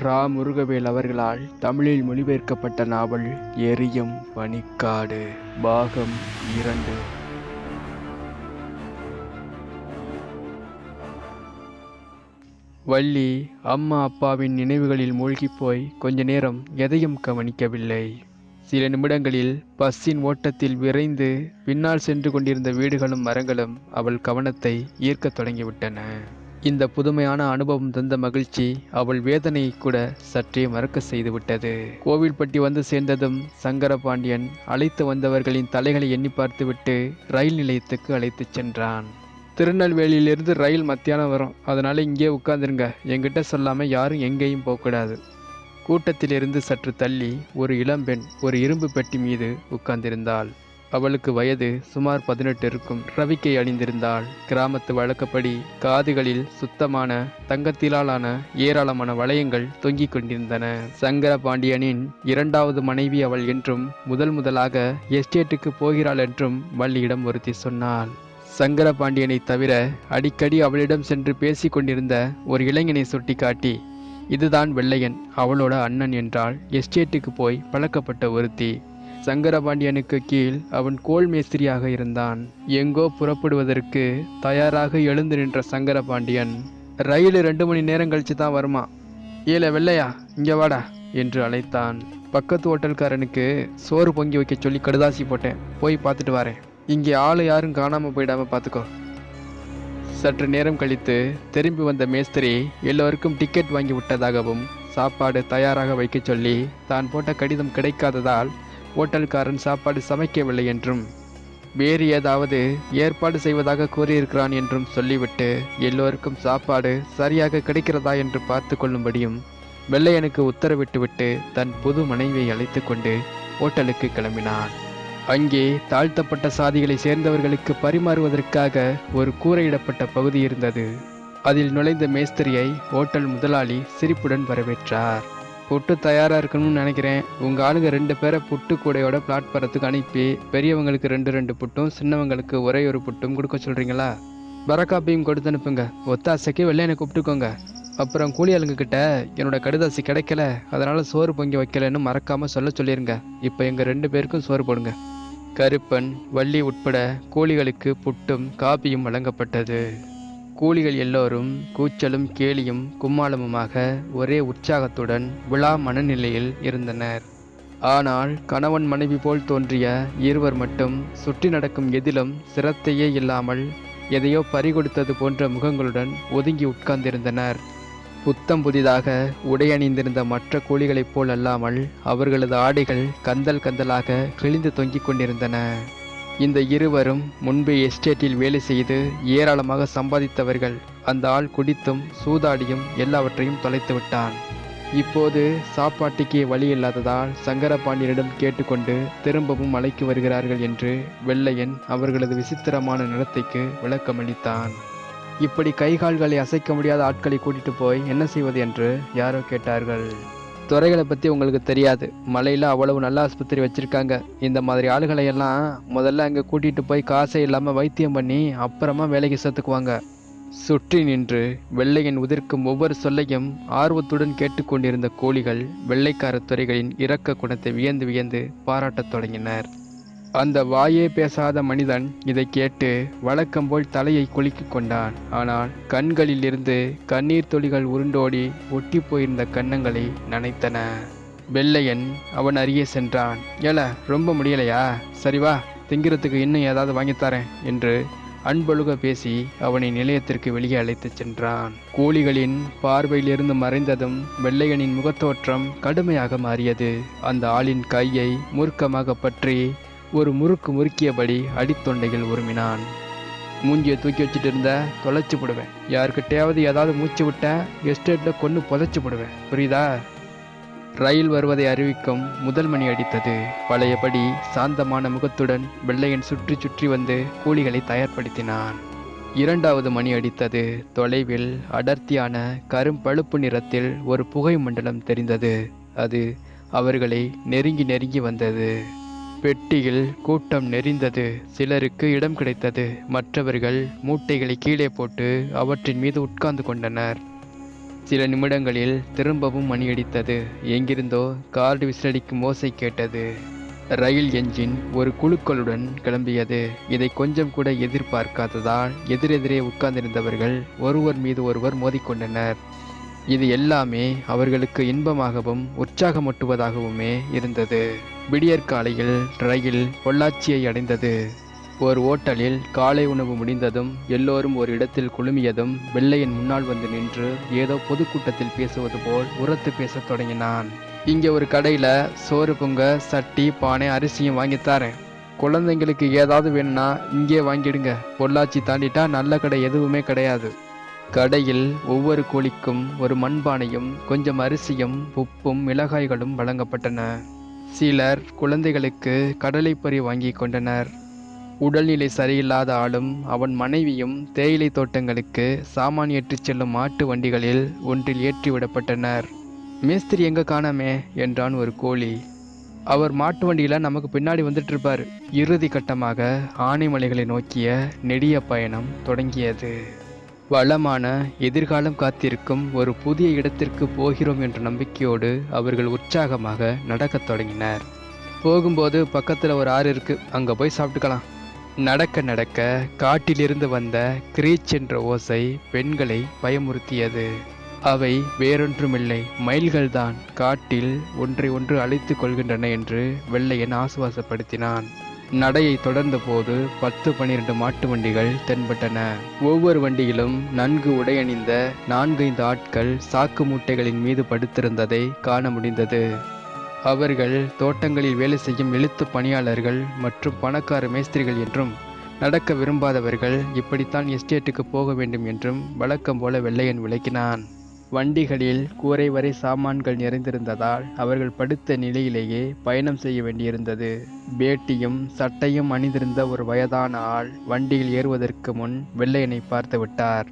ரா முருகவேல் அவர்களால் தமிழில் மொழிபெயர்க்கப்பட்ட நாவல் எரியும் பனிக்காடு பாகம் இரண்டு. வள்ளி அம்மா அப்பாவின் நினைவுகளில் மூழ்கிப் போய் கொஞ்ச நேரம் எதையும் கவனிக்கவில்லை. சில நிமிடங்களில் பஸ்ஸின் ஓட்டத்தில் விரைந்து பின்னால் சென்று கொண்டிருந்த வீடுகளும் மரங்களும் அவள் கவனத்தை ஈர்க்கத் தொடங்கிவிட்டன. இந்த புதுமையான அனுபவம் தந்த மகிழ்ச்சி அவள் வேதனையை கூட சற்றே மறக்க செய்துவிட்டது. கோவில்பட்டி வந்து சேர்ந்ததும் சங்கரபாண்டியன் அழைத்து வந்தவர்களின் தலைகளை எண்ணி பார்த்துவிட்டு ரயில் நிலையத்துக்கு அழைத்துச் சென்றான். திருநெல்வேலியிலிருந்து ரயில் மத்தியானம் வரும். அதனால இங்கே உட்காந்துருங்க எங்கிட்ட சொல்லாம யாரும் எங்கேயும் போகக்கூடாது. கூட்டத்திலிருந்து சற்று தள்ளி ஒரு இளம்பெண் ஒரு இரும்பு பெட்டி மீது உட்கார்ந்திருந்தாள். அவளுக்கு வயது சுமார் பதினெட்டு இருக்கும் ரவிக்கை அணிந்திருந்தாள். கிராமத்து வழக்கப்படி காதுகளில் சுத்தமான தங்கத்திலாலான ஏராளமான வளையங்கள் தொங்கிக் கொண்டிருந்தன. சங்கர பாண்டியனின் இரண்டாவது மனைவி அவள் என்றும் முதல் முதலாக எஸ்டேட்டுக்கு போகிறாள் என்றும் வள்ளியிடம் ஒருத்தி சொன்னாள். சங்கர பாண்டியனை தவிர அடிக்கடி அவளிடம் சென்று பேசி கொண்டிருந்த ஒரு இளைஞனை சுட்டிக்காட்டி இதுதான் வெள்ளையன் அவளோட அண்ணன் என்றால் எஸ்டேட்டுக்கு போய் பழக்கப்பட்ட ஒருத்தி. சங்கரபாண்டியனுக்கு கீழ் அவன் கோல் மேஸ்திரியாக இருந்தான். எங்கோ புறப்படுவதற்கு தயாராக எழுந்து நின்ற சங்கரபாண்டியன் ரயில் ரெண்டு மணி நேரம் கழிச்சு தான் வருமா? ஏல வெள்ளையா இங்கே வாடா என்று அழைத்தான். பக்கத்து ஹோட்டல்காரனுக்கு சோறு பொங்கி வைக்க சொல்லி கடுதாசி போட்டேன். போய் பார்த்துட்டு வரேன். இங்கே ஆள் யாரும் காணாமல் போயிடாம பார்த்துக்கோ. சற்று நேரம் கழித்து திரும்பி வந்த மேஸ்திரி எல்லோருக்கும் டிக்கெட் வாங்கி விட்டதாகவும் சாப்பாடு தயாராக வைக்கச் சொல்லி தான் போட்ட கடிதம் கிடைக்காததால் ஹோட்டல்காரன் சாப்பாடு சமைக்கவில்லை என்றும் வேறு ஏதாவது ஏற்பாடு செய்வதாக கூறியிருக்கிறான் என்றும் சொல்லிவிட்டு எல்லோருக்கும் சாப்பாடு சரியாக கிடைக்கிறதா என்று பார்த்து கொள்ளும்படியும் வெள்ளையனுக்கு உத்தரவிட்டுவிட்டு தன் புது மனைவியை அழைத்து கொண்டு ஹோட்டலுக்கு கிளம்பினான். அங்கே தாழ்த்தப்பட்ட சாதிகளை சேர்ந்தவர்களுக்கு பரிமாறுவதற்காக ஒரு கூரையிடப்பட்ட பகுதி இருந்தது. அதில் நுழைந்த மேஸ்திரியை ஹோட்டல் முதலாளி சிரிப்புடன் வரவேற்றார். புட்டு தயாராக இருக்கணும்னு நினைக்கிறேன். உங்கள் ஆளுங்க ரெண்டு பேரை புட்டு கூடையோட பிளாட்பாரத்துக்கு அனுப்பி பெரியவங்களுக்கு ரெண்டு ரெண்டு புட்டும் சின்னவங்களுக்கு ஒரே ஒரு புட்டும் கொடுக்க சொல்கிறீங்களா பரக்காப்பியும் கொடுத்து அனுப்புங்க. ஒத்தாசைக்கு வெள்ளையனை கூப்பிட்டுக்கோங்க. அப்புறம் கூலி ஆளுங்கக்கிட்ட என்னோட கடுதாசி கிடைக்கல அதனால் சோறு பொங்கி வைக்கலன்னு மறக்காமல் சொல்ல சொல்லிடுங்க இப்போ எங்கள் ரெண்டு பேருக்கும் சோறு போடுங்க. கருப்பன் வள்ளி உட்பட கூலிகளுக்கு புட்டும் காப்பியும் வழங்கப்பட்டது. கூலிகள் எல்லோரும் கூச்சலும் கேலியும் கும்மாளமுமாக ஒரே உற்சாகத்துடன் விழா மனநிலையில் இருந்தனர். ஆனால் கணவன் மனைவி போல் தோன்றிய இருவர் மட்டும் சுற்றி நடக்கும் எதிலும் சிரத்தையே இல்லாமல் எதையோ பறிகொடுத்தது போன்ற முகங்களுடன் ஒதுங்கி உட்கார்ந்திருந்தனர். புத்தம் புதிதாக உடையணிந்திருந்த மற்ற கூலிகளைப் போல் அல்லாமல் அவர்களது ஆடைகள் கந்தல் கந்தலாக கிழிந்து தொங்கிக் கொண்டிருந்தன. இந்த இருவரும் முன்பே எஸ்டேட்டில் வேலை செய்து ஏராளமாக சம்பாதித்தவர்கள். அந்த ஆள் குடித்தும் சூதாடியும் எல்லாவற்றையும் தொலைத்து விட்டான். இப்போது சாப்பாட்டுக்கே வழி இல்லாததால் சங்கரபாண்டியனிடம் கேட்டுக்கொண்டு திரும்பவும் மலைக்கு வருகிறார்கள் என்று வெள்ளையன் அவர்களது விசித்திரமான நடத்தைக்கு விளக்கமளித்தான். இப்படி கைகால்களை அசைக்க முடியாத ஆட்களை கூட்டிட்டு போய் என்ன செய்வது என்று யாரோ கேட்டார்கள். துறைகளை பற்றி உங்களுக்கு தெரியாது. மலையில் அவ்வளவு நல்ல ஆஸ்பத்திரி வச்சுருக்காங்க. இந்த மாதிரி ஆளுகளை எல்லாம் முதல்ல அங்கே கூட்டிகிட்டு போய் காசே இல்லாமல் வைத்தியம் பண்ணி அப்புறமா வேலைக்கு சேர்த்துக்குவாங்க. சுற்றி நின்று வெள்ளையன் உதிர்க்கும் ஒவ்வொரு சொல்லையும் ஆர்வத்துடன் கேட்டுக்கொண்டிருந்த கோழிகள் வெள்ளைக்கார துறைகளின் இரக்க குணத்தை வியந்து வியந்து பாராட்டத் தொடங்கினர். அந்த வாயே பேசாத மனிதன் இதை கேட்டு வழக்கம் போல் தலையை குலுக்கிக் கொண்டான். ஆனால் கண்களிலிருந்து கண்ணீர் துளிகள் உருண்டோடி ஒட்டி போயிருந்த கன்னங்களை நனைத்தன. வெள்ளையன் அவன் அருகே சென்றான். ஏல ரொம்ப முடியலையா? சரி வா திங்கிறதுக்கு இன்னும் ஏதாவது வாங்கித்தரேன் என்று அன்பொழுக பேசி அவனை நிலையத்திற்கு வெளியே அழைத்துச் சென்றான். கூலிகளின் பார்வையிலிருந்து மறைந்ததும் வெள்ளையனின் முகத்தோற்றம் கடுமையாக மாறியது. அந்த ஆளின் கையை மூர்க்கமாக பற்றி ஒரு முறுக்கு முறுக்கியபடி அடித்தொண்டைகள் உருமினான். மூஞ்சியை தூக்கி வச்சுட்டு இருந்த தொலைச்சு போடுவேன். யாருக்கிட்டையாவது ஏதாவது மூச்சு விட்டேன் எஸ்டேட்டில் கொண்டு புதைச்சு போடுவேன். புரியுதா? ரயில் வருவதை அறிவிக்கும் முதல் மணி அடித்தது. பழையபடி சாந்தமான முகத்துடன் வெள்ளையன் சுற்றி சுற்றி வந்து கூலிகளை தயார்படுத்தினான். இரண்டாவது மணி அடித்தது. தொலைவில் அடர்த்தியான கரும்பழுப்பு நிறத்தில் ஒரு புகை மண்டலம் தெரிந்தது. அது அவர்களை நெருங்கி நெருங்கி வந்தது. பெட்டியில் கூட்டம் நெறிந்தது சிலருக்கு இடம் கிடைத்தது. மற்றவர்கள் மூட்டைகளை கீழே போட்டு அவற்றின் மீது உட்கார்ந்து கொண்டனர். சில நிமிடங்களில் திரும்பவும் மணியடித்தது எங்கிருந்தோ கார்டு விசிலடிக்கும் ஓசை கேட்டது. ரயில் என்ஜின் ஒரு குழுக்களுடன் கிளம்பியது. இதை கொஞ்சம் கூட எதிர்பார்க்காததால் எதிரெதிரே உட்கார்ந்திருந்தவர்கள் ஒருவர் மீது ஒருவர் மோதிக்கொண்டனர். இது எல்லாமே அவர்களுக்கு இன்பமாகவும் உற்சாகமூட்டுவதாகவுமே இருந்தது. விடியற்காலையில் ரயில் பொள்ளாச்சியை அடைந்தது. ஒரு ஓட்டலில் காலை உணவு முடிந்ததும் எல்லோரும் ஒரு இடத்தில் குழுமியதும் வெள்ளையின் முன்னால் வந்து நின்று ஏதோ பொதுக்கூட்டத்தில் பேசுவது போல் உரத்து பேசத் தொடங்கினான். இங்கே ஒரு கடையில் சோறு பொங்க சட்டி பானை அரிசியும் வாங்கித்தாரேன் குழந்தைங்களுக்கு ஏதாவது வேணும்னா இங்கே வாங்கிடுங்க. பொள்ளாச்சி தாண்டிட்டா நல்ல கடை எதுவுமே கிடையாது. கடையில் ஒவ்வொரு கோழிக்கும் ஒரு மண்பானையும் கொஞ்சம் அரிசியும் உப்பும் மிளகாய்களும் வழங்கப்பட்டன. சிலர் குழந்தைகளுக்கு கடலைப்பறி வாங்கி கொண்டனர். உடல்நிலை சரியில்லாத ஆளும் அவன் மனைவியும் தேயிலை தோட்டங்களுக்கு சாமான் ஏற்றிச் செல்லும் மாட்டு வண்டிகளில் ஒன்றில் ஏற்றிவிடப்பட்டனர் மேஸ்திரி எங்க காணாமே? என்றான் ஒரு கோழி. அவர் மாட்டு வண்டியில நமக்கு பின்னாடி வந்துட்டு இருப்பார் இறுதி கட்டமாக ஆனைமலைகளை நோக்கிய நெடிய பயணம் தொடங்கியது. வளமான எதிர்காலம் காத்திருக்கும் ஒரு புதிய இடத்திற்கு போகிறோம் என்ற நம்பிக்கையோடு அவர்கள் உற்சாகமாக நடக்கத் தொடங்கினர். போகும்போது பக்கத்தில் ஒரு ஆறு இருக்கு. அங்கே போய் சாப்பிட்டுக்கலாம். நடக்க நடக்க காட்டிலிருந்து வந்த கிரீச் என்ற ஓசை பெண்களை பயமுறுத்தியது. அவை வேறொன்றுமில்லை. மயில்கள்தான் காட்டில் ஒன்றை ஒன்று அழைத்து கொள்கின்றன என்று வெள்ளையன் ஆசுவாசப்படுத்தினான். நடையை தொடர்ந்த போது பத்து பனிரெண்டு மாட்டு வண்டிகள் தென்பட்டன. ஒவ்வொரு வண்டியிலும் நன்கு உடையணிந்த நான்கைந்து ஆட்கள் சாக்கு மூட்டைகளின் மீது படுத்திருந்ததை காண முடிந்தது. அவர்கள் தோட்டங்களில் வேலை செய்யும் எழுத்து பணியாளர்கள் மற்றும் பணக்கார மேஸ்திரிகள் என்றும் நடக்க விரும்பாதவர்கள் இப்படித்தான் எஸ்டேட்டுக்கு போக வேண்டும் என்றும் வழக்கம் போல வெள்ளையன் விளக்கினான். வண்டிகளில் கூரை வரை சாமான்கள் நிறைந்திருந்ததால் அவர்கள் படுத்த நிலையிலேயே பயணம் செய்ய வேண்டியிருந்தது. வேட்டியும் சட்டையும் அணிந்திருந்த ஒரு வயதான ஆள் வண்டியில் ஏறுவதற்கு முன் வெள்ளையனை பார்த்து விட்டார்.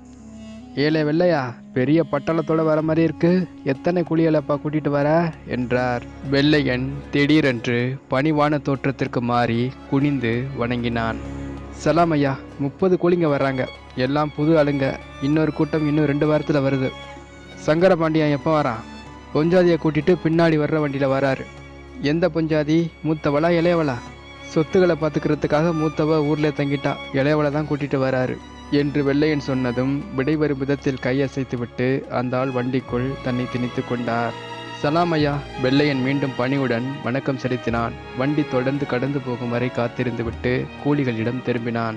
ஏழை வெள்ளையா பெரிய பட்டாளத்தோட வர மாதிரி இருக்கு. எத்தனை குளியலப்பா கூட்டிட்டு வர? என்றார். வெள்ளையன் திடீரென்று பணிவான தோற்றத்திற்கு மாறி குனிந்து வணங்கினான். சலாம் ஐயா முப்பது கூலிங்க வர்றாங்க. எல்லாம் புது ஆளுங்க. இன்னொரு கூட்டம் இன்னும் ரெண்டு வாரத்தில் வருது. சங்கர பாண்டியன் எப்போ வரான்? பொஞ்சாதியை கூட்டிட்டு பின்னாடி வர்ற வண்டியில் வராரு. எந்த பொஞ்சாதி மூத்தவளா இளையவளா? சொத்துக்களை பார்த்துக்கிறதுக்காக மூத்தவ ஊர்ல தங்கிட்டா இளையவளை தான் கூட்டிட்டு வராரு. என்று வெள்ளையன் சொன்னதும் விடைபெறும் விதத்தில் கையசைத்துவிட்டு அந்த ஆள் வண்டிக்குள் தன்னை திணித்து கொண்டார். சலாம் ஐயா வெள்ளையன் மீண்டும் பணியுடன் வணக்கம் செலுத்தினான். வண்டி தொடர்ந்து கடந்து போகும் வரை காத்திருந்துவிட்டு கூலிகளிடம் திரும்பினான்.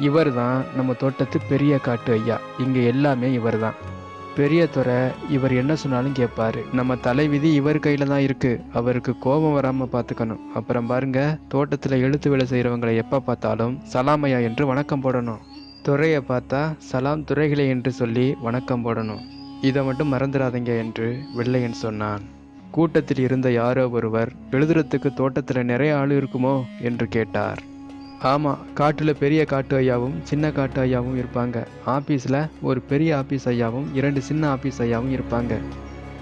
இவர்தான் நம்ம தோட்டத்து பெரிய காட்டு ஐயா. இங்கே எல்லாமே இவர்தான். பெரிய துறை இவர் என்ன சொன்னாலும் கேட்பாரு. நம்ம தலைவிதி இவர் கையில தான் இருக்கு. அவருக்கு கோபம் வராம பார்த்துக்கணும் அப்புறம் பாருங்க தோட்டத்துல எழுத்து வேலை செய்யறவங்களை எப்ப பார்த்தாலும் சலாமையா என்று வணக்கம் போடணும். துறையை பார்த்தா சலாம் துறைகளே என்று சொல்லி வணக்கம் போடணும். இதை மட்டும் மறந்துடாதீங்க என்று வெள்ளையன் சொன்னான். கூட்டத்தில் இருந்த யாரோ ஒருவர் எழுதுறதுக்கு தோட்டத்தில் நிறைய ஆள் இருக்குமோ? என்று கேட்டார். ஆமாம் காட்டில் பெரிய காட்டு ஐயாவும் சின்ன காட்டு ஐயாவும் இருப்பாங்க. ஆஃபீஸில் ஒரு பெரிய ஆஃபீஸ் ஐயாவும் இரண்டு சின்ன ஆஃபீஸ் ஐயாவும் இருப்பாங்க.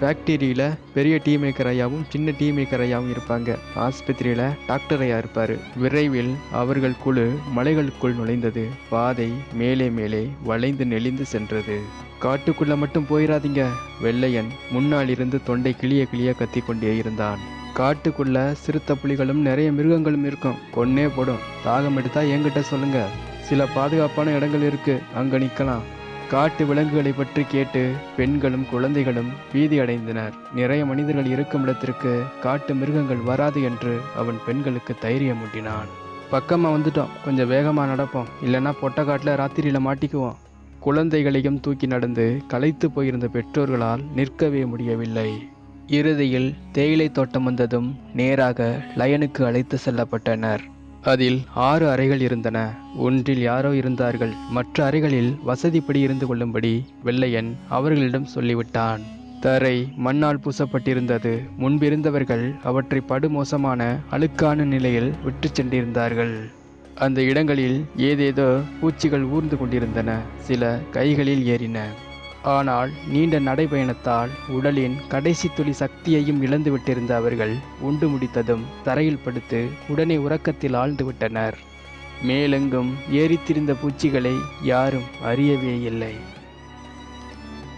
ஃபேக்டரியில் பெரிய டீ மேக்கர் ஐயாவும் சின்ன டீ மேக்கர் ஐயாவும் இருப்பாங்க. ஆஸ்பத்திரியில் டாக்டர் ஐயா இருப்பார். விரைவில் அவர்கள் குழு மலைகளுக்குள் நுழைந்தது. பாதை மேலே மேலே வளைந்து நெளிந்து சென்றது. காட்டுக்குள்ள மட்டும் போயிடாதீங்க வெள்ளையன் முன்னால் இருந்து தொண்டை கிளிய கிளிய கத்திக்கொண்டே இருந்தான். காட்டுக்குள்ள சிறுத்தை புலிகளும் நிறைய மிருகங்களும் இருக்கும். கொன்னே போடும். தாகம் எடுத்தா என்கிட்ட சொல்லுங்க. சில பாதுகாப்பான இடங்கள் இருக்கு. அங்க நிக்கலாம். காட்டு விலங்குகளை பற்றி கேட்டு பெண்களும் குழந்தைகளும் பீதி அடைந்தனர். நிறைய மனிதர்கள் இருக்கும் இடத்திற்கு காட்டு மிருகங்கள் வராது என்று அவன் பெண்களுக்கு தைரியம் ஊட்டினான். பக்கமா வந்துட்டோம். கொஞ்சம் வேகமா நடப்போம். இல்லைன்னா பொட்டக்காட்டில் ராத்திரியில மாட்டிக்குவோம். குழந்தைகளையும் தூக்கி நடந்து களைத்து போயிருந்த பெற்றோர்களால் நிற்கவே முடியவில்லை. இறுதியில் தேயிலை தோட்டம் வந்ததும் நேராக லயனுக்கு அழைத்து செல்லப்பட்டனர். அதில் ஆறு அறைகள் இருந்தன. ஒன்றில் யாரோ இருந்தார்கள். மற்ற அறைகளில் வசதிப்படி இருந்து கொள்ளும்படி வெள்ளையன் அவர்களிடம் சொல்லிவிட்டான். தரை மண்ணால் பூசப்பட்டிருந்தது. முன்பிருந்தவர்கள் அவற்றை படுமோசமான அழுக்கான நிலையில் விட்டு சென்றிருந்தார்கள். அந்த இடங்களில் ஏதேதோ பூச்சிகள் ஊர்ந்து கொண்டிருந்தன. சில கைகளில் ஏறின. ஆனால் நீண்ட நடைபயணத்தால் உடலின் கடைசி துளி சக்தியையும் இழந்துவிட்டிருந்த அவர்கள் உண்டு முடித்ததும் தரையில் படுத்து உடனே உறக்கத்தில் ஆழ்ந்துவிட்டனர் மேலெங்கும் ஏறித்திருந்த பூச்சிகளை யாரும் அறியவே இல்லை.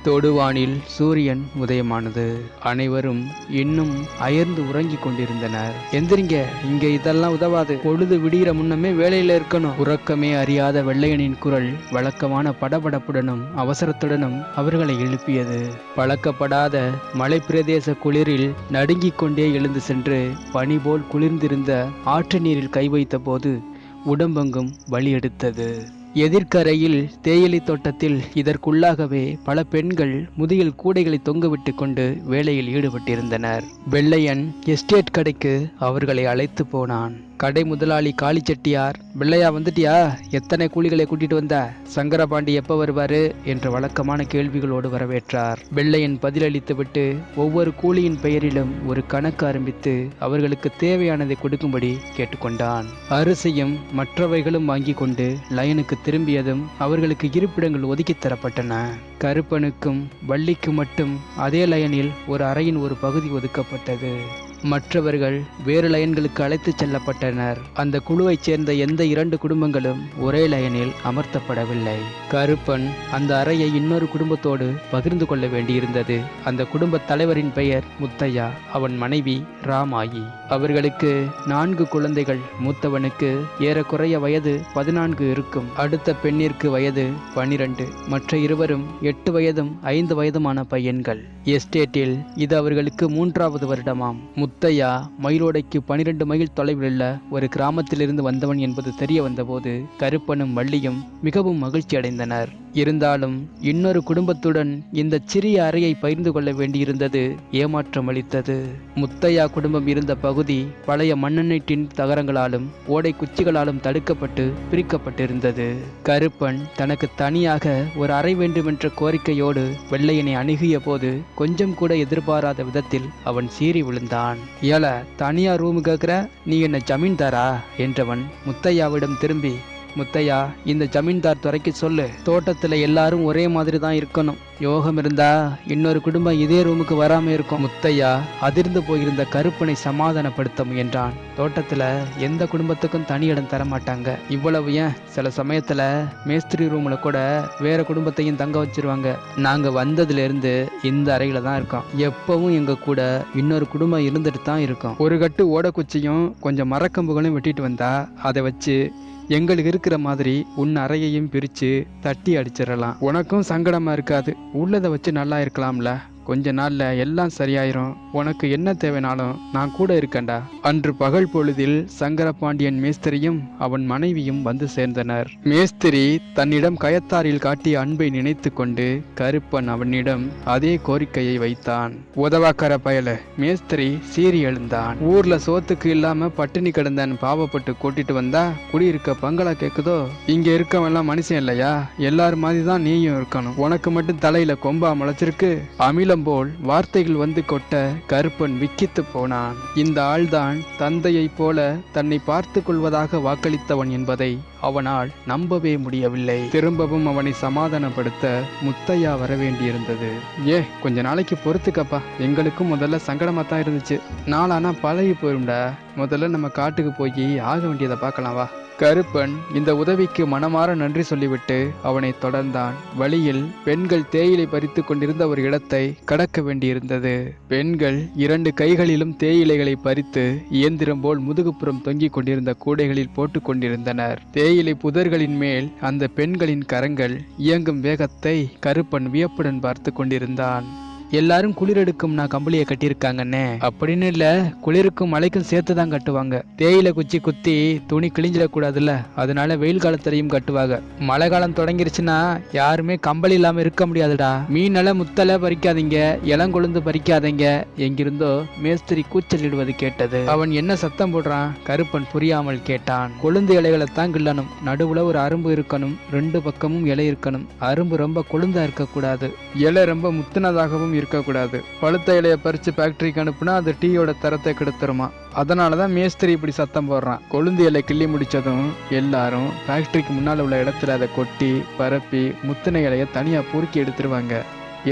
தொடுவானில் சூரியன் உதயமானது. அனைவரும் இன்னும் அயர்ந்து உறங்கிக் கொண்டிருந்தனர். எந்திரிங்க இங்க இதெல்லாம் உதவாது. பொழுது விடிகிற முன்னமே வேலையில இருக்கணும். உறக்கமே அறியாத வெள்ளையனின் குரல் வழக்கமான படபடப்புடனும் அவசரத்துடனும் அவர்களை எழுப்பியது. பழக்கப்படாத மலை பிரதேச குளிரில் நடுங்கிக் கொண்டே எழுந்து சென்று பனி போல் குளிர்ந்திருந்த ஆற்று நீரில் கை வைத்த போது உடம்பெங்கும் வலி எடுத்தது. எதிர்க்கரையில் தேயிலை தோட்டத்தில் இதற்குள்ளாகவே பல பெண்கள் முதுகில் கூடைகளை தொங்கவிட்டு கொண்டு வேலையில் ஈடுபட்டிருந்தனர். வெள்ளையன் எஸ்டேட் கடைக்கு அவர்களை அழைத்து போனான். கடை முதலாளி காளி செட்டியார் பிள்ளையா வந்துட்டியா? எத்தனை கூலிகளை கூட்டிட்டு வந்த? சங்கரபாண்டி எப்ப வருவாரு? என்ற வழக்கமான கேள்விகளோடு வரவேற்றார். பிள்ளையின் பதிலளித்துவிட்டு ஒவ்வொரு கூலியின் பெயரிலும் ஒரு கணக்கு ஆரம்பித்து அவர்களுக்கு தேவையானதை கொடுக்கும்படி கேட்டுக்கொண்டான். அரிசியும் மற்றவைகளும் வாங்கி கொண்டு லயனுக்கு திரும்பியதும் அவர்களுக்கு இருப்பிடங்கள் ஒதுக்கித் தரப்பட்டன. கருப்பனுக்கும் வள்ளிக்கு மட்டும் அதே லயனில் ஒரு அறையின் ஒரு பகுதி ஒதுக்கப்பட்டது. மற்றவர்கள் வேறு லயன்களுக்கு அழைத்துச் செல்லப்பட்டனர். அந்த குழுவைச் சேர்ந்த எந்த இரண்டு குடும்பங்களும் ஒரே லயனில் அமர்த்தப்படவில்லை. கருப்பன் அந்த அறையை இன்னொரு குடும்பத்தோடு பகிர்ந்து கொள்ள வேண்டியிருந்தது. அந்த குடும்பத் தலைவரின் பெயர் முத்தையா அவன் மனைவி ராமாயி. அவர்களுக்கு நான்கு குழந்தைகள் மூத்தவனுக்கு ஏறக்குறைய வயது பதினான்கு இருக்கும். அடுத்த பெண்ணிற்கு வயது பனிரெண்டு மற்ற இருவரும் எட்டு வயதும் ஐந்து வயதுமான பையன்கள். எஸ்டேட்டில் இது அவர்களுக்கு மூன்றாவது வருடமாம். முத்தையா மயிலோடைக்கு பனிரெண்டு மைல் தொலைவில் உள்ள ஒரு கிராமத்திலிருந்து வந்தவன் என்பது தெரிய வந்தபோது கருப்பனும் வள்ளியும் மிகவும் மகிழ்ச்சி அடைந்தனர். இருந்தாலும் இன்னொரு குடும்பத்துடன் இந்த சிறிய அறையை பகிர்ந்து கொள்ள வேண்டியிருந்தது ஏமாற்றம் அளித்தது. முத்தையா குடும்பம் இருந்த பகுதி பழைய மண்ணெண்ணெய் டின் தகரங்களாலும் ஓடை குச்சிகளாலும் தடுக்கப்பட்டு பிரிக்கப்பட்டிருந்தது. கருப்பன் தனக்கு தனியாக ஒரு அறை வேண்டுமென்ற கோரிக்கையோடு வெள்ளையனை அணுகிய போது கொஞ்சம் கூட எதிர்பாராத விதத்தில் அவன் சீறி விழுந்தான். ஏல தனியா ரூம் கேக்குற நீ என்ன ஜமீன் தாரா என்றவன் முத்தையாவிடம் திரும்பி முத்தையா இந்த ஜமீன்தார் துறைக்கு சொல்லு. தோட்டத்துல எல்லாரும் ஒரே மாதிரி தான் இருக்கணும். யோகம் இருந்தா இன்னொரு குடும்பம் இதே ரூமுக்கு வராம இருக்கும். முத்தையா அதிர்ந்து போயிருந்த கருப்பனை சமாதானப்படுத்த முயன்றான் தோட்டத்துல எந்த குடும்பத்துக்கும் தனி இடம் தர மாட்டாங்க. இவ்வளவு ஏன்? சில சமயத்துல மேஸ்திரி ரூம்ல கூட வேற குடும்பத்தையும் தங்க வச்சிருவாங்க. நாங்க வந்ததுல இருந்து இந்த அறையில தான் இருக்கோம். எப்பவும் எங்க கூட இன்னொரு குடும்பம் இருந்துட்டு தான் இருக்கோம். ஒரு கட்டு ஓடக்குச்சியும் கொஞ்சம் மரக்கம்புகளும் வெட்டிட்டு வந்தா அதை வச்சு எங்களுக்கு இருக்கிற மாதிரி உன் அறையையும் பிரித்து தட்டி அடிச்சிடலாம். உனக்கும் சங்கடமாக இருக்காது. உள்ளதை வச்சு நல்லா இருக்கலாம்ல. கொஞ்ச நாள்ல எல்லாம் சரியாயிரும். உனக்கு என்ன தேவைனாலும் நான் கூட இருக்கேன்டா. அன்று பகல் பொழுதில் சங்கரபாண்டியன் மேஸ்திரியும் அவன் மனைவியும் வந்து சேர்ந்தனர். மேஸ்திரி தன்னிடம் கயத்தாரில் காட்டிய அன்பை நினைத்து கொண்டு கருப்பன் அவனிடம் அதே கோரிக்கையை வைத்தான். உதவாக்கர பயல மேஸ்திரி சீறி எழுந்தான். ஊர்ல சோத்துக்கு இல்லாம பட்டினி கிடந்தன் பாவப்பட்டு கூட்டிட்டு வந்தா குடியிருக்க பங்களா கேக்குதோ? இங்க இருக்கவெல்லாம் மனுஷன் இல்லையா? எல்லாரும் மாதிரி தான் நீயும் இருக்கணும். உனக்கு மட்டும் தலையில கொம்பா முளைச்சிருக்கு அமில போல் வார்த்தைகள் வந்து கொட்ட கருப்பன் விக்கித்து போனான். இந்த ஆள்தான் தந்தையைப் போல தன்னை பார்த்து கொள்வதாக வாக்களித்தவன் என்பதை அவனால் நம்பவே முடியவில்லை. திரும்பவும் அவனை சமாதானப்படுத்த முத்தையா வர வேண்டியிருந்தது ஏ கொஞ்ச நாளைக்கு பொறுத்துக்கப்பா. எங்களுக்கும் முதல்ல சங்கடமா தான் இருந்துச்சு. நாளானா பழகி போயிரும்டா. முதல்ல நம்ம காட்டுக்கு போய் ஆக வேண்டியதை பார்க்கலாம் வா. கருப்பன் இந்த உதவிக்கு மனமாற நன்றி சொல்லிவிட்டு அவனை தொடர்ந்தான். வழியில் பெண்கள் தேயிலை பறித்து கொண்டிருந்த ஒரு இடத்தை கடக்க வேண்டியிருந்தது. பெண்கள் இரண்டு கைகளிலும் தேயிலைகளை பறித்து இயந்திரம் போல் முதுகுப்புறம் தொங்கிக் கொண்டிருந்த கூடைகளில் போட்டுக் கொண்டிருந்தனர். தேயிலை புதர்களின் மேல் அந்த பெண்களின் கரங்கள் இயங்கும் வேகத்தை கருப்பன் வியப்புடன் பார்த்து கொண்டிருந்தான். எல்லாரும் குளிரெடுக்கும் நான் கம்பளியை கட்டியிருக்காங்கண்ணே. அப்படின்னு இல்ல குளிருக்கும் மழைக்கும் சேர்த்து தான் கட்டுவாங்க. தேயிலை குச்சி குத்தி துணி கிழிஞ்சிடக்கூடாதுல்ல அதனால வெயில் காலத்திலையும் கட்டுவாங்க. மழை காலம் தொடங்கிருச்சுன்னா யாருமே கம்பளி இல்லாம இருக்க முடியாதுடா. மீனல முத்தலை பறிக்காதீங்க இளங்கொழுந்து பறிக்காதீங்க எங்கிருந்தோ மேஸ்திரி கூச்சலிடுவது கேட்டது. அவன் என்ன சத்தம் போடுறான்? கருப்பன் புரியாமல் கேட்டான். கொழுந்து இலைகளை தான் கிள்ளணும். நடுவுல ஒரு அரும்பு இருக்கணும். ரெண்டு பக்கமும் இலை இருக்கணும். அரும்பு ரொம்ப கொழுந்தா இருக்கக்கூடாது. இலை ரொம்ப முத்துனதாகவும் இருக்கக்கூடாது. பழுத்த இலையை பறித்து ஃபேக்டரிக்கு அனுப்புனா அது டீயோட தரத்தை கெடுத்துருமா? அதனால தான் மேஸ்திரி இப்படி சத்தம் போடுறான். கொழுந்து இலை கிள்ளி முடித்ததும் எல்லாரும் ஃபேக்டரிக்கு முன்னால் உள்ள இடத்துல அதை கொட்டி பரப்பி முத்தின இலையை தனியாக பொறுக்கி எடுத்துருவாங்க.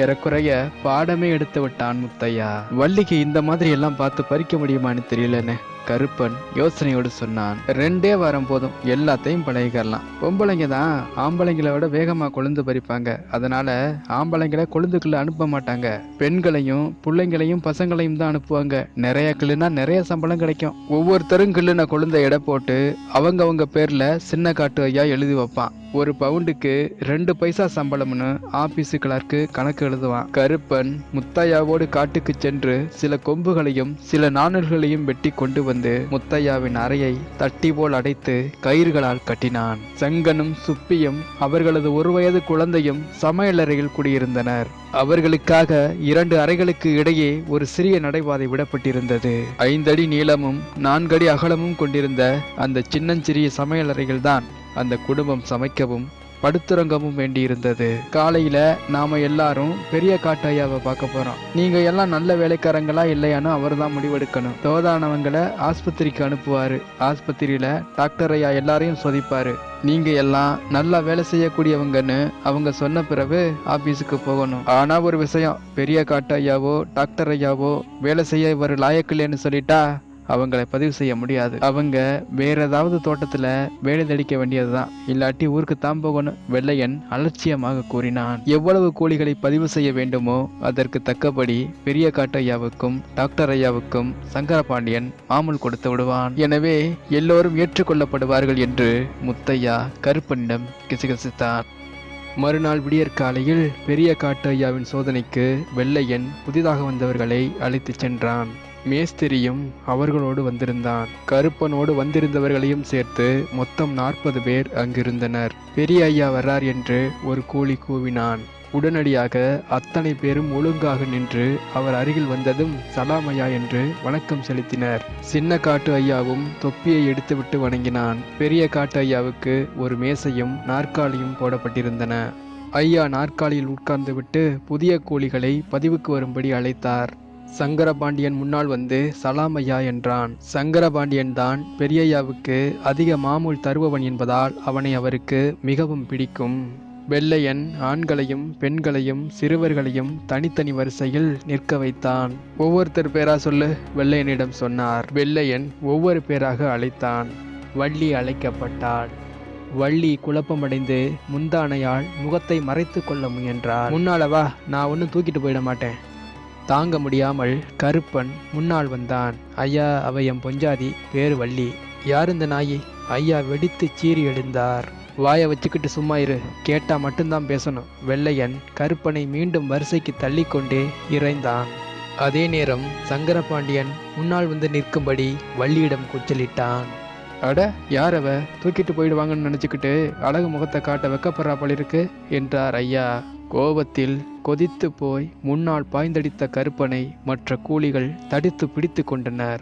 ஏறக்குறைய பாடமே எடுத்து விட்டான் முத்தையா. வள்ளிக்கு இந்த மாதிரி எல்லாம் பார்த்து பறிக்க முடியுமான்னு தெரியலன்னு கருப்பன் யோசனையோடு சொன்னான் ரெண்டே வாரம் போதும் எல்லாத்தையும் பழகிக்கலாம் பொம்பளைங்க தான் ஆம்பளைங்களை விட வேகமா கொழுந்து பறிப்பாங்க. அதனால ஆம்பளைங்களை கொழுந்துக்குள்ள அனுப்ப மாட்டாங்க. பெண்களையும் பிள்ளைங்களையும் பசங்களையும் தான் அனுப்புவாங்க. நிறைய கிள்ளுனா நிறைய சம்பளம் கிடைக்கும். ஒவ்வொருத்தரும் கிள்ளுன கொழுந்த எடை போட்டு அவங்கவங்க பேர்ல சின்ன காட்டு ஐயா எழுதி வைப்பான். ஒரு பவுண்டுக்கு ரெண்டு பைசா சம்பளம்னு ஆபீஸ் கிளர்க்கு கணக்கு எழுதுவான். கருப்பன் முத்தையாவோடு காட்டுக்கு சென்று சில கொம்புகளையும் சில நாணல்களையும் வெட்டி கொண்டு வந்து முத்தையாவின் அறையை தட்டி போல் அடைத்து கயிறுகளால் கட்டினான். சங்கனும் சுப்பியும் அவர்களது ஒரு வயது குழந்தையும் சமையலறையில் குடியிருந்தனர். அவர்களுக்காக இரண்டு அறைகளுக்கு இடையே ஒரு சிறிய நடைபாதை விடப்பட்டிருந்தது. ஐந்தடி நீளமும் நான்கடி அகலமும் கொண்டிருந்த அந்த சின்னஞ்சிறிய சமையலறைகள்தான் அந்த குடும்பம் சமைக்கவும் படுத்துறங்கவும் வேண்டியிருந்தது. காலையில நாம எல்லாரும் பெரிய காட்டையாவை பார்க்க போறோம். நீங்க எல்லாம் நல்ல வேலைக்காரங்களா இல்லையான்னு அவர் தான் முடிவெடுக்கணும். தோதானவங்களை ஆஸ்பத்திரிக்கு அனுப்புவாரு. ஆஸ்பத்திரியில டாக்டர் ஐயா எல்லாரையும் சோதிப்பாரு. நீங்க எல்லாம் நல்லா வேலை செய்யக்கூடியவங்கன்னு அவங்க சொன்ன பிறகு ஆபீஸுக்கு போகணும். ஆனா ஒரு விஷயம் பெரிய காட்டய்யாவோ டாக்டர் ஐயாவோ வேலை செய்ய இவர் லாயக்கில்லைன்னு சொல்லிட்டா அவங்கள பதிவு செய்ய முடியாது. அவங்க வேற ஏதாவது தோட்டத்துல வேலை தடிக்க வேண்டியதுதான். இல்லாட்டி ஊருக்கு தான் போகணும் வெள்ளையன் அலட்சியமாக கூறினான். எவ்வளவு கூலிகளை பதிவு செய்ய வேண்டுமோ அதற்கு தக்கபடி பெரிய காட்டையாவுக்கும் டாக்டர் ஐயாவுக்கும் சங்கரபாண்டியன் ஆமல் கொடுத்து விடுவான். எனவே எல்லோரும் ஏற்றுக்கொள்ளப்படுவார்கள் என்று முத்தையா கருப்பனிடம் கிசுகிசுத்தான் மறுநாள் விடியற்காலையில் பெரிய காட்டு ஐயாவின் சோதனைக்கு வெள்ளையன் புதிதாக வந்தவர்களை அழைத்துச் சென்றான். மேஸ்திரியும் அவர்களோடு வந்திருந்தான். கருப்பனோடு வந்திருந்தவர்களையும் சேர்த்து மொத்தம் நாற்பது பேர் அங்கிருந்தனர். பெரிய ஐயா வர்றார் என்று ஒரு கூலி கூவினான். உடனடியாக அத்தனை பேரும் ஒழுங்காக நின்று அவர் அருகில் வந்ததும் சலாம் ஐயா என்று வணக்கம் செலுத்தினர். சின்ன காட்டு ஐயாவும் தொப்பியை எடுத்துவிட்டு வணங்கினான். பெரிய காட்டு ஐயாவுக்கு ஒரு மேசையும் நாற்காலியும் போடப்பட்டிருந்தன. ஐயா நாற்காலியில் உட்கார்ந்துவிட்டு புதிய கூலிகளை பதிவுக்கு வரும்படி அழைத்தார். சங்கரபாண்டியன் முன்னால் வந்து சலாம் ஐயா என்றான். சங்கரபாண்டியன் தான் பெரியய்யாவுக்கு அதிக மாமூல் தருபவன் என்பதால் அவனை அவருக்கு மிகவும் பிடிக்கும். வெள்ளையன் ஆண்களையும் பெண்களையும் சிறுவர்களையும் தனித்தனி வரிசையில் நிற்க வைத்தான். ஒவ்வொருத்தர் பேரா சொல்லு? வெள்ளையனிடம் சொன்னார். வெள்ளையன் ஒவ்வொரு பேராக அழைத்தான். வள்ளி அழைக்கப்பட்டாள். வள்ளி குழப்பமடைந்து முந்தானையால் முகத்தை மறைத்து கொள்ள முயன்றார் முன்னாலவா நான் ஒன்றும் தூக்கிட்டு போயிட மாட்டேன். தாங்க முடியாமல் கருப்பன் முன்னால் வந்தான். ஐயா அவ என் பொஞ்சாதி பேரு வள்ளி. யார் இந்த நாயி? ஐயா வெடித்து சீறி எழுந்தார். வாயை வச்சுக்கிட்டு சும்மா இரு. கேட்டா மட்டும்தான் பேசணும். வெள்ளையன் கருப்பனை மீண்டும் வரிசைக்கு தள்ளிக்கொண்டே இறைந்தான். அதே நேரம் சங்கரபாண்டியன் முன்னால் வந்து நிற்கும்படி வள்ளியிடம் கூச்சலிட்டான். அட யார் அவ? தூக்கிட்டு போயிடுவாங்கன்னு நினச்சிக்கிட்டு அழகு முகத்தை காட்ட வெக்கப்படுறா போல இருக்கு என்றார் ஐயா. கோபத்தில் கொதித்து போய் முன்னால் பாய்ந்தடித்த கருப்பனை மற்ற கூலிகள் தடித்து பிடித்து கொண்டனர்.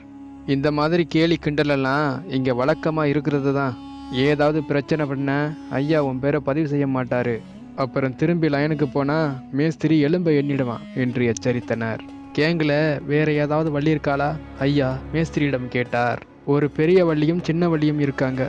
இந்த மாதிரி கேலி கிண்டலெல்லாம் இங்கே வழக்கமாக இருக்கிறது தான் ஏதாவது பிரச்சனை பண்ண ஐயா உன் பேரை பதிவு செய்ய மாட்டாரு. அப்புறம் திரும்பி லயனுக்கு போனால் மேஸ்திரி எலும்பை எண்ணிடுவான் என்று எச்சரித்தனர். கேங்கில் வேற ஏதாவது வள்ளி இருக்காளா? ஐயா மேஸ்திரியிடம் கேட்டார். ஒரு பெரிய வள்ளியும் சின்ன வள்ளியும் இருக்காங்க.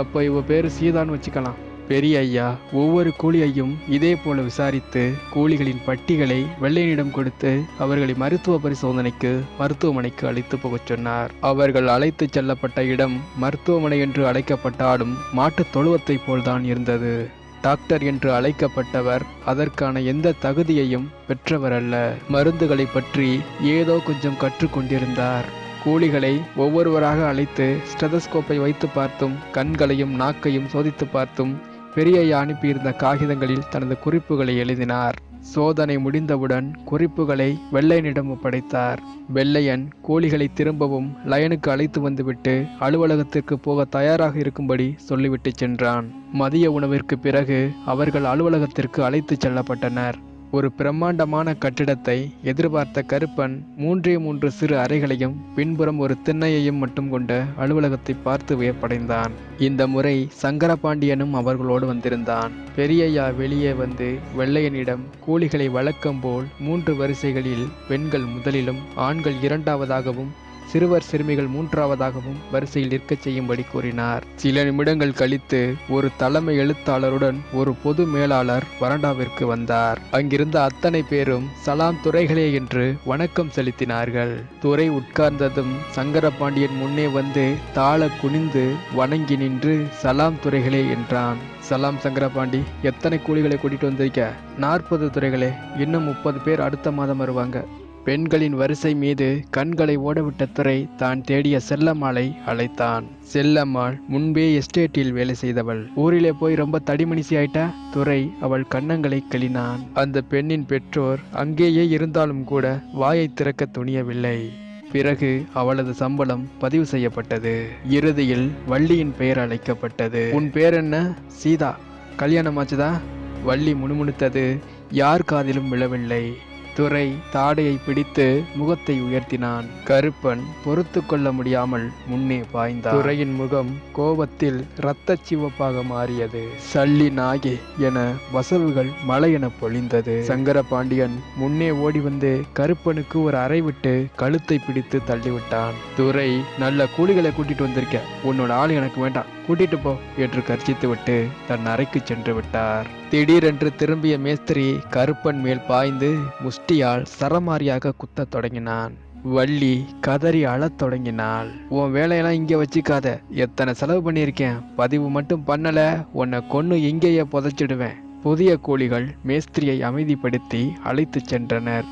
அப்போ இவ பேர் சீதான்னு வச்சுக்கலாம். பெரிய ஐயா ஒவ்வொரு கூலியையும் இதே போல விசாரித்து கூலிகளின் பட்டிகளை வெள்ளையனிடம் கொடுத்து அவர்களை மருத்துவ பரிசோதனைக்கு மருத்துவமனைக்கு அழைத்து போகச் சொன்னார். அவர்கள் அழைத்து செல்லப்பட்ட இடம் மருத்துவமனை என்று அழைக்கப்பட்டாலும் மாட்டுத் தொழுவத்தைப் போல்தான் இருந்தது. டாக்டர் என்று அழைக்கப்பட்டவர் அதற்கான எந்த தகுதியையும் பெற்றவர் அல்ல. மருந்துகளை பற்றி ஏதோ கொஞ்சம் கற்றுக்கொண்டிருந்தார் கூலிகளை ஒவ்வொருவராக அழைத்து ஸ்டெதஸ்கோப்பை வைத்து பார்த்தும் கண்களையும் நாக்கையும் சோதித்து பார்த்தும் பெரியையா அனுப்பியிருந்த காகிதங்களில் தனது குறிப்புகளை எழுதினார். சோதனை முடிந்தவுடன் குறிப்புகளை வெள்ளையனிடம் ஒப்படைத்தார். வெள்ளையன் கோழிகளை திரும்பவும் லயனுக்கு அழைத்து வந்துவிட்டு அலுவலகத்திற்கு போக தயாராக இருக்கும்படி சொல்லிவிட்டு சென்றான். மதிய உணவிற்கு பிறகு அவர்கள் அலுவலகத்திற்கு அழைத்துச் செல்லப்பட்டனர். ஒரு பிரம்மாண்டமான கட்டிடத்தை எதிர்பார்த்த கருப்பன் மூன்றே மூன்று சிறு அறைகளையும் பின்புறம் ஒரு திண்ணையையும் மட்டும் கொண்ட அலுவலகத்தை பார்த்து வியப்படைந்தான். இந்த முறை சங்கரபாண்டியனும் அவர்களோடு வந்திருந்தான். பெரியய்யா வெளியே வந்து வெள்ளையனிடம் கூலிகளை வழக்கம் போல் மூன்று வரிசைகளில் பெண்கள் முதலிலும் ஆண்கள் இரண்டாவதாகவும் சிறுவர் சிறுமிகள் மூன்றாவதாகவும் வரிசையில் இருக்கச் செய்யும்படி கூறினார். சில நிமிடங்கள் கழித்து ஒரு தலைமை எழுத்தாளருடன் ஒரு பொது மேலாளர் வறண்டாவிற்கு வந்தார். அங்கிருந்த அத்தனை பேரும் சலாம் துறைகளே என்று வணக்கம் செலுத்தினார்கள். துறை உட்கார்ந்ததும் சங்கரபாண்டியன் முன்னே வந்து தாள குனிந்து வணங்கி நின்று சலாம் துறைகளே என்றான். சலாம் சங்கரபாண்டி எத்தனை கூலிகளை கூட்டிட்டு வந்திருக்க? நாற்பது துறைகளே இன்னும் முப்பது பேர் அடுத்த மாதம் வருவாங்க. பெண்களின் வரிசை மீது கண்களை ஓடவிட்ட துறை தான் தேடிய செல்லம்மாளை அழைத்தான். செல்லம்மாள் முன்பே எஸ்டேட்டில் வேலை செய்தவள். ஊரிலே போய் ரொம்ப தடிமணிசி ஆயிட்டா துறை அவள் கன்னங்களை கிளினான் அந்த பெண்ணின் பெற்றோர் அங்கேயே இருந்தாலும் கூட வாயை திறக்க துணியவில்லை. பிறகு அவளது சம்பளம் பதிவு செய்யப்பட்டது. இறுதியில் வள்ளியின் பெயர் அழைக்கப்பட்டது. உன் பேர் என்ன? சீதா. கல்யாணம் ஆச்சுதா? வள்ளி முணுமுணுத்தது. யார் காதிலும் விழவில்லை. துரை தாடையை பிடித்து முகத்தை உயர்த்தினான். கருப்பன் பொறுத்து கொள்ள முடியாமல் முன்னே பாய்ந்தான். துரையின் முகம் கோபத்தில் இரத்தச் சிவப்பாக மாறியது. சல்லி நாயே என வசவுகள் மலை என பொழிந்தது. சங்கரபாண்டியன் முன்னே ஓடி வந்து கருப்பனுக்கு ஒரு அறை விட்டு கழுத்தை பிடித்து தள்ளிவிட்டான். துரை நல்ல கூலிகளை கூட்டிட்டு வந்திருக்க. உன்னோட ஆள் எனக்கு வேண்டாம். கூட்டிட்டு போ என்று கர்ச்சித்து விட்டு தன் அறைக்கு சென்று விட்டார். திடீரென்று திரும்பிய மேஸ்திரி கருப்பன் மேல் பாய்ந்து முஷ்டியால் சரமாரியாக குத்தத் தொடங்கினான். வள்ளி கதறி அழத் தொடங்கினாள். உன் வேலையெல்லாம் இங்கே வச்சுக்காத. எத்தனை செலவு பண்ணியிருக்கேன்? பதிவு மட்டும் பண்ணல. உன்னை கொன்னு இங்கேயே புதைச்சிடுவேன். புதிய கூலிகள் மேஸ்திரியை அமைதிப்படுத்தி அழைத்துச் சென்றனர்.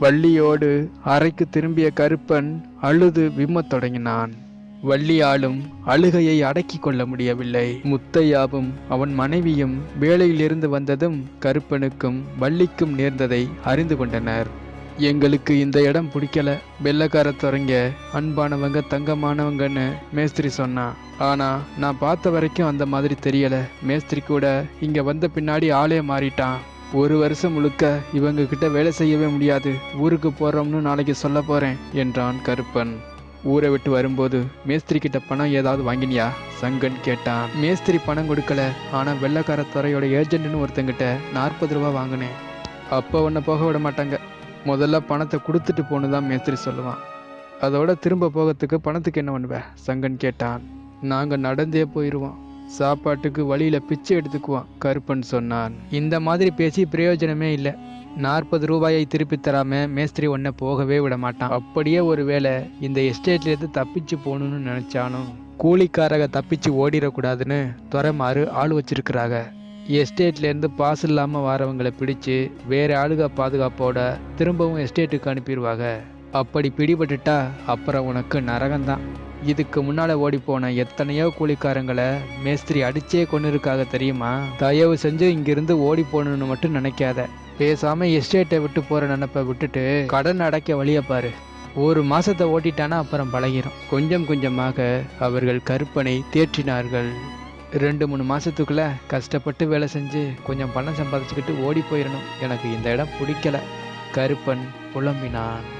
வள்ளியோடு அறைக்கு திரும்பிய கருப்பன் அழுது விம்மத் தொடங்கினான். வள்ளியாலும் அழுகையை அடக்கி கொள்ள முடியவில்லை. முத்தையாவும் அவன் மனைவியும் வேலையிலிருந்து வந்ததும் கருப்பனுக்கும் வள்ளிக்கும் நேர்ந்ததை அறிந்து கொண்டனர். எங்களுக்கு இந்த இடம் பிடிக்கல. வெள்ளக்கார துறங்க அன்பானவங்க தங்கமானவங்கன்னு மேஸ்திரி சொன்னான் ஆனா நான் பார்த்த வரைக்கும் அந்த மாதிரி தெரியல. மேஸ்திரி கூட இங்க வந்த பின்னாடி ஆளே மாறிட்டான். ஒரு வருஷம் முழுக்க இவங்க கிட்ட வேலை செய்யவே முடியாது. ஊருக்கு போறோம்னு நாளைக்கு சொல்ல போறேன் என்றான் கருப்பன். ஊரை விட்டு வரும்போது மேஸ்திரி கிட்ட பணம் ஏதாவது வாங்கினியா? சங்கன் கேட்டான். மேஸ்திரி பணம் கொடுக்கல. ஆனா வெள்ளக்கார துறையோட ஏஜென்ட்னு ஒருத்தங்கிட்ட நாற்பது ரூபா வாங்கினேன். அப்போ உன்னை போக விட மாட்டாங்க. முதல்ல பணத்தை கொடுத்துட்டு போன்னு தான் மேஸ்திரி சொல்லுவான். அதோட திரும்ப போகிறதுக்கு பணத்துக்கு என்ன பண்ணுவேன் சங்கன் கேட்டான். நாங்கள் நடந்தே போயிடுவோம் சாப்பாட்டுக்கு வழியில் பிச்சை எடுத்துக்குவான் கருப்பன் சொன்னான். இந்த மாதிரி பேசி பிரயோஜனமே இல்லை. நாற்பது ரூபாயை திருப்பி தராம மேஸ்திரி ஒன்றை போகவே விட மாட்டான். அப்படியே ஒருவேளை இந்த எஸ்டேட்ல இருந்து தப்பிச்சு போகணும்னு நினைச்சானும் கூலிக்காரக தப்பிச்சு ஓடிடக்கூடாதுன்னு துறைமாறு ஆள் வச்சிருக்கிறாங்க எஸ்டேட்ல இருந்து பாஸ் இல்லாம வரவங்களை பிடிச்சு வேற ஆளுக பாதுகாப்போட திரும்பவும் எஸ்டேட்டுக்கு அனுப்பிடுவாங்க அப்படி பிடிபட்டுட்டா அப்புறம் உனக்கு நரகம்தான். இதுக்கு முன்னால ஓடி போன எத்தனையோ கூலிக்காரங்களை மேஸ்திரி அடிச்சே கொண்டு இருக்காக தெரியுமா? தயவு செஞ்சு இங்கிருந்து ஓடி போகணும்னு மட்டும் நினைக்காத. பேசாம எஸ்டேட்டை விட்டு போற நினைப்பை விட்டுட்டு கடன் அடைக்க வழிய பாரு. ஒரு மாசத்தை ஓட்டிட்டானா அப்புறம் பழகிரும். கொஞ்சம் கொஞ்சமாக அவர்கள் கருப்பனை தேற்றினார்கள். ரெண்டு மூணு மாசத்துக்குள்ள கஷ்டப்பட்டு வேலை செஞ்சு கொஞ்சம் பணம் சம்பாதிச்சுக்கிட்டு ஓடி போயிடணும் எனக்கு இந்த இடம் பிடிக்கல. கருப்பன் புலம்பினான்.